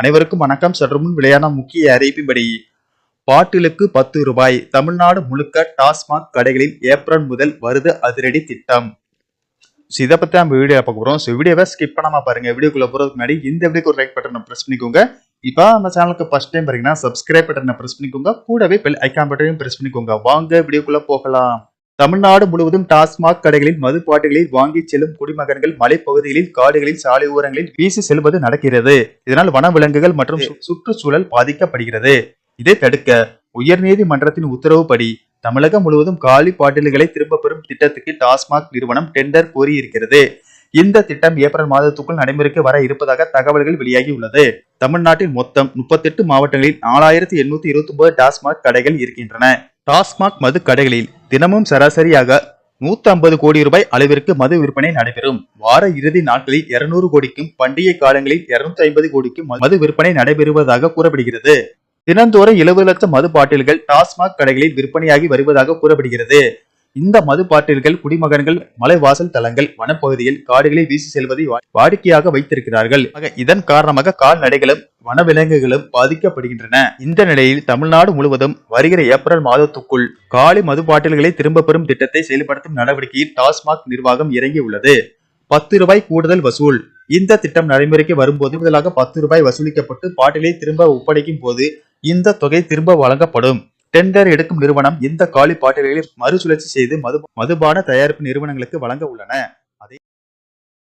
அனைவருக்கும் வணக்கம். சற்று முன் வெளியான முக்கிய அறிவிப்பின்படி பாட்டிலுக்கு பத்து ரூபாய் தமிழ்நாடு முழுக்க டாஸ்மாக் கடைகளில் ஏப்ரல் முதல் வருது அதிரடி திட்டம். ஸோ இதை பற்றி நம்ம வீடியோ பார்க்க போகிறோம் ஸோ வீடியோவை ஸ்கிப் பண்ணாம பாருங்கள் வீடியோக்குள்ளே போகிறதுக்கு முன்னாடி இந்த வீடியோக்கு ஒரு லைக் பட்டனை பிரஸ் பண்ணிக்கோங்க. இப்போ நம்ம சேனலுக்கு ஃபஸ்ட் டைம் பார்த்தீங்கன்னா சப்ஸ்கிரைப் பட்டனை ப்ரெஸ் பண்ணிக்கோங்க. கூடவே பெல் ஐக்கான் பட்டனையும் ப்ரெஸ் பண்ணிக்கோங்க. வாங்க வீடியோக்குள்ளே போகலாம். தமிழ்நாடு முழுவதும் டாஸ்மாக் கடைகளில் மது வாங்கி செல்லும் குடிமகன்கள் மலைப்பகுதிகளில் காடுகளில் சாலை ஓரங்களில் வீசி செல்வது நடக்கிறது. இதனால் வனவிலங்குகள் மற்றும் சு- சுற்றுச்சூழல் பாதிக்கப்படுகிறது. இதை தடுக்க உயர்நீதிமன்றத்தின் உத்தரவுப்படி தமிழகம் முழுவதும் காலி பாட்டில்களை திரும்ப பெறும் திட்டத்துக்கு டாஸ்மாக் நிறுவனம் டெண்டர் கோரியிருக்கிறது. இந்த திட்டம் ஏப்ரல் மாதத்துக்குள் நடைமுறைக்கு வர இருப்பதாக தகவல்கள் வெளியாகியுள்ளது. தமிழ்நாட்டில் மொத்தம் முப்பத்தெட்டு மாவட்டங்களில் நாலாயிரத்தி எண்ணூத்தி இருபத்தி ஒன்பது டாஸ்மாக் கடைகள் இருக்கின்றன. டாஸ்மாக் மது கடைகளில் தினமும் சராசரியாக 150 கோடி ரூபாய் அளவிற்கு மது விற்பனை நடைபெறும். வார இறுதி நாட்களில் 200 கோடிக்கும் பண்டிகை காலங்களில் 250 ஐம்பது கோடிக்கும் மது விற்பனை நடைபெறுவதாக கூறப்படுகிறது. தினந்தோறும் 70 லட்சம் மது பாட்டில்கள் டாஸ்மாக் கடைகளில் விற்பனையாகி வருவதாக கூறப்படுகிறது. இந்த மது பாட்டில்கள் குடிமகன்கள் மலைவாசல் தலங்கள் வனப்பகுதியில் காடுகளை வீசி செல்வதை வா- வாடிக்கையாக வைத்திருக்கிறார்கள். இதன் காரணமாக கால்நடைகளும் வனவிலங்குகளும் பாதிக்கப்படுகின்றன. இந்த நிலையில் தமிழ்நாடு முழுவதும் வருகிற ஏப்ரல் மாதத்துக்குள் காலி மது பாட்டில்களை திரும்ப பெறும் திட்டத்தை செயல்படுத்தும் நடவடிக்கையில் டாஸ்மாக் நிர்வாகம் இறங்கியுள்ளது பத்து ரூபாய் கூடுதல் வசூல். இந்த திட்டம் நடைமுறைக்கு வரும்போது முதலாக பத்து ரூபாய் வசூலிக்கப்பட்டு பாட்டிலை திரும்ப ஒப்படைக்கும் போது இந்த தொகை திரும்ப வழங்கப்படும். டெண்டர் எடுக்கும் நிறுவனம் இந்த காலி பாட்டில்களை மறுசுழற்சி செய்து மது மதுபான தயாரிப்பு நிறுவனங்களுக்கு வழங்க உள்ளன.